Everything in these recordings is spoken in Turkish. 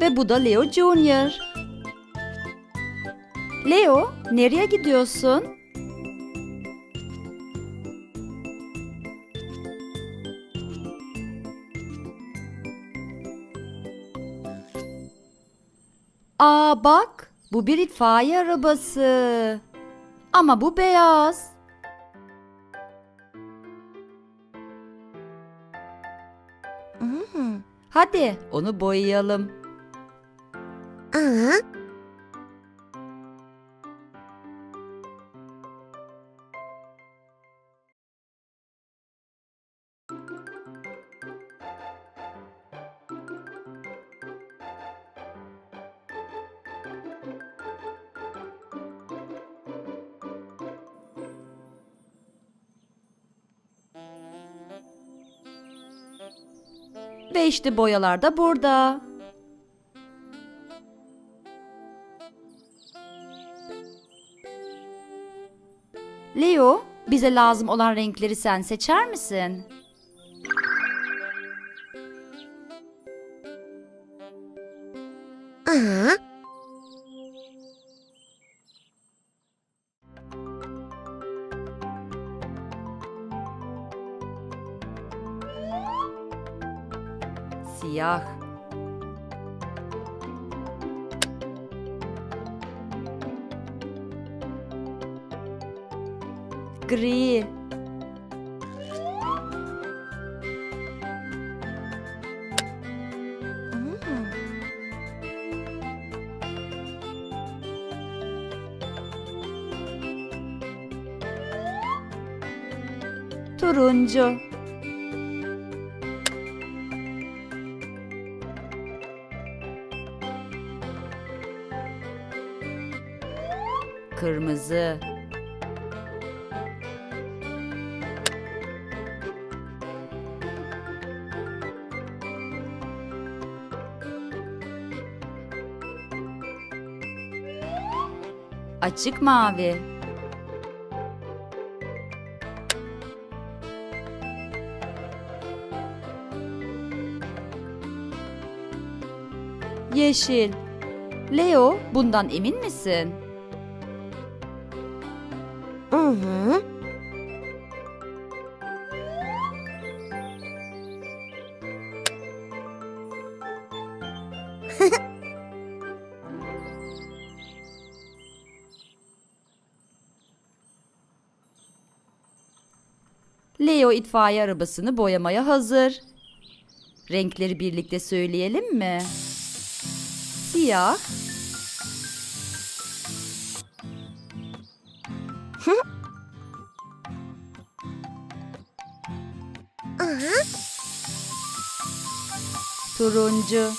Ve bu da Leo Junior. Leo, nereye gidiyorsun? Aa bak, bu bir itfaiye arabası. Ama bu beyaz. Hadi onu boyayalım. Ve işte boyalar da burada. Leo, bize lazım olan renkleri sen seçer misin? Siyah. Gri. Turuncu. Kırmızı. Açık mavi. Yeşil. Leo, bundan emin misin? Leo itfaiye arabasını boyamaya hazır. Renkleri birlikte söyleyelim mi? Siyah. Turuncu.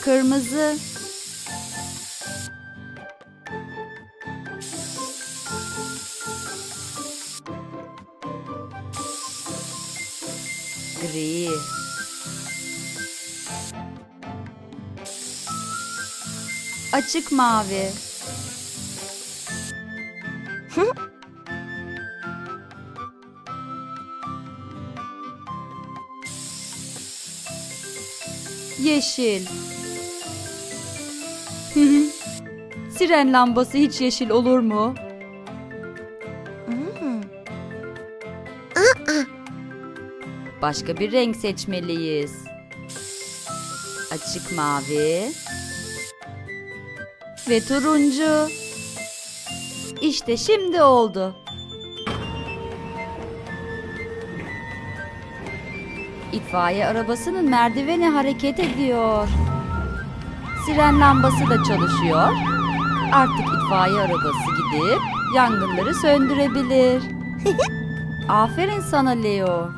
Kırmızı. Gri. Açık mavi. Yeşil. Siren lambası hiç yeşil olur mu? Başka bir renk seçmeliyiz. Açık mavi ve turuncu. İşte şimdi oldu. İtfaiye arabasının merdiveni hareket ediyor. Siren lambası da çalışıyor. Artık itfaiye arabası gidip yangınları söndürebilir. Aferin sana Leo.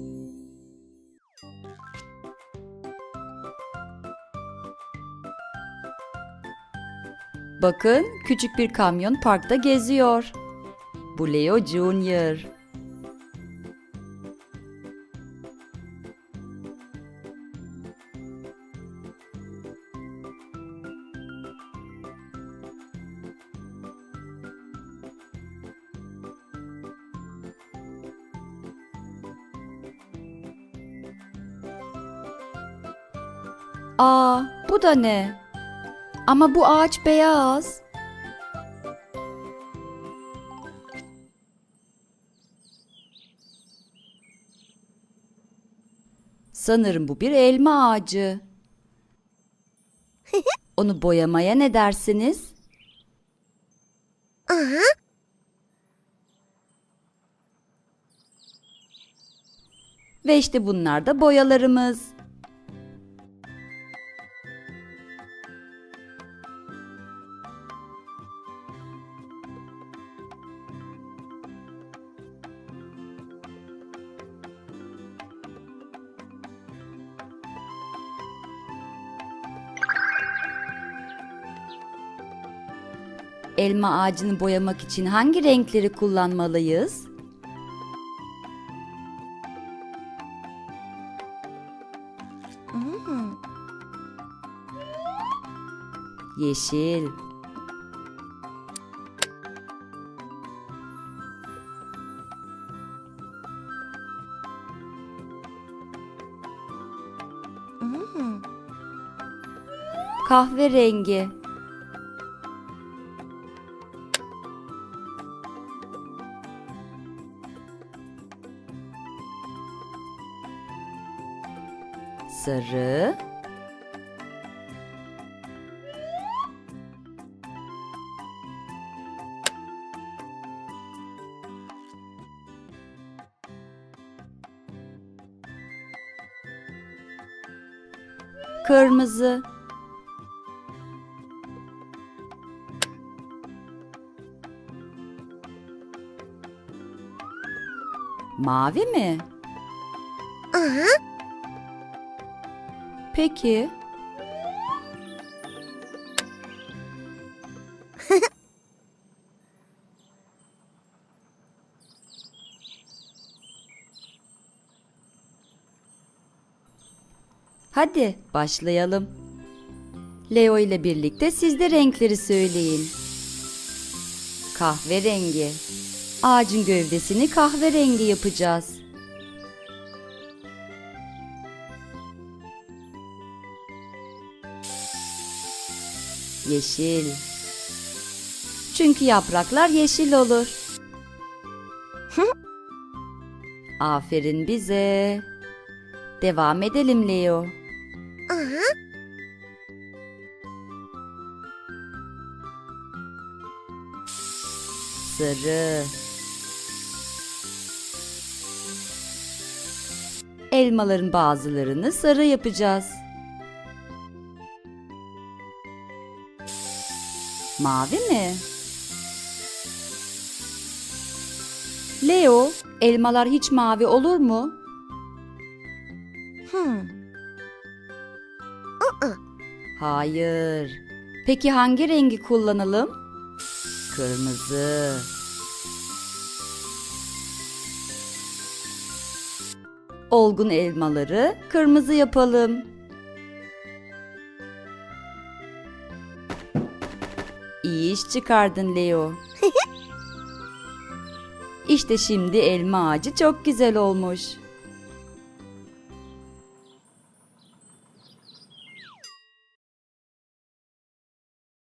Bakın küçük bir kamyon parkta geziyor. Bu Leo Junior. Aa, bu da ne? Ama bu ağaç beyaz. Sanırım bu bir elma ağacı. Onu boyamaya ne dersiniz? Ve işte bunlar da boyalarımız. Elma ağacını boyamak için hangi renkleri kullanmalıyız? Yeşil. Kahverengi. Sarı. Kırmızı. Mavi mi? Peki. Hadi başlayalım. Leo ile birlikte siz de renkleri söyleyin. Kahverengi. Ağacın gövdesini kahverengi yapacağız. Yeşil. Çünkü yapraklar yeşil olur. Aferin bize. Devam edelim Leo. Sarı. Elmaların bazılarını sarı yapacağız. Mavi mi? Leo, elmalar hiç mavi olur mu? Hayır. Peki hangi rengi kullanalım? Kırmızı. Olgun elmaları kırmızı yapalım. İyi iş çıkardın Leo. İşte şimdi elma ağacı çok güzel olmuş.